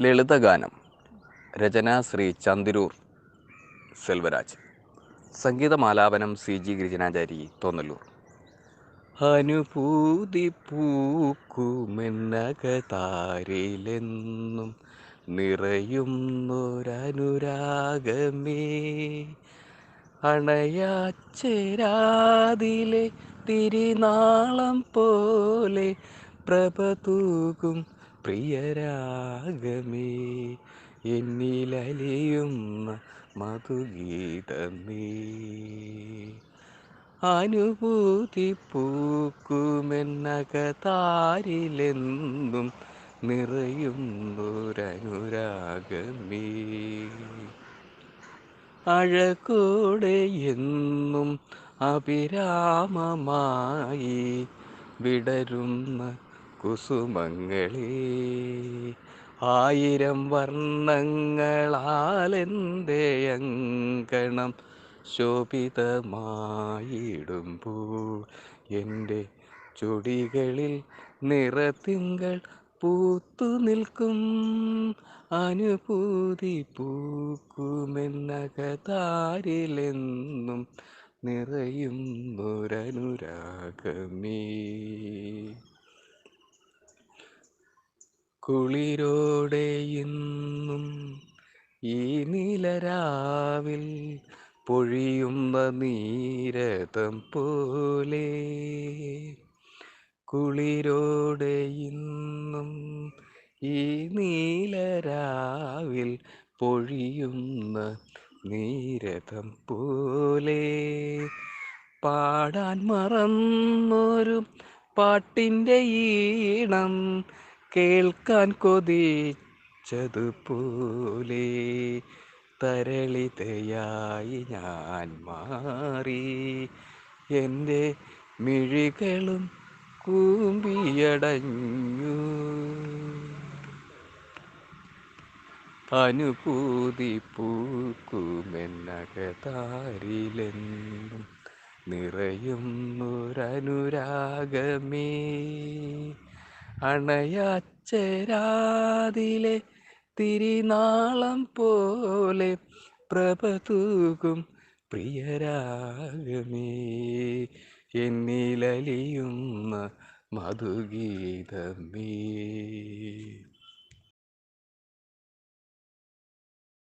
ലളിതഗാനം. രചന ശ്രീ ചന്ദിരൂർ സെൽവരാജ്. സംഗീതമാലാപനം സി ജി ഗിരിജനാചാരി തോന്നല്ലൂർ. അനുഭൂതി പൂക്കുമെന്നകതാരിലെന്നും നിറയുന്നൊരനുരാഗമേ. അണയാച്ചേരാതിലെ തിരിനാളം പോലെ പ്രഭ തൂകും പ്രിയരാഗമേ എന്നിലലിയുന്ന മധുഗീതമേ. അനുഭൂതി പൂക്കുമെന്നകതാരിലെന്നും നിറയുന്നൊരനുരാഗമേ അഴകോടെ എന്നും അഭിരാമമായി വിടരുന്ന കുസുമങ്ങളെ ആയിരം വർണങ്ങളാലെന്തേയങ്കണം ശോഭിതമായിടുമ്പോൾ. എന്റെ ചുടികളിൽ നിറത്തിങ്കൾ പൂത്തു നിൽക്കും അനുഭൂതി പൂക്കുമെന്നകതാരിലെന്നും നിറയുന്നൊരനുരാഗമേ കുളിരോടെ ഇന്നും ഈ നിലരാവിൽ പൊഴിയുന്ന നീരതം പോലെ. കുളിരോടെ ഇന്നും ഈ നീലരാവിൽ പൊഴിയുന്ന നീരതം പോലെ. പാടാൻ മറന്നൊരു പാട്ടിന്റെ ഈണം കേൾക്കാൻ കൊതിച്ചതുപോലെ തരളിതയായി ഞാൻ മാറി. എന്റെ മിഴികളും കൂമ്പിയടഞ്ഞു. അനുഭൂതി പൂക്കുമെന്നകതാരിലെന്നും നിറയുന്നൊരനുരാഗമേ. അണയാച്ചരാതിലെ തിരിനാളം പോലെ പ്രഭ തൂകും പ്രിയരാഗമേ. എന്നിലലിയുന്ന മധുഗീതമേ.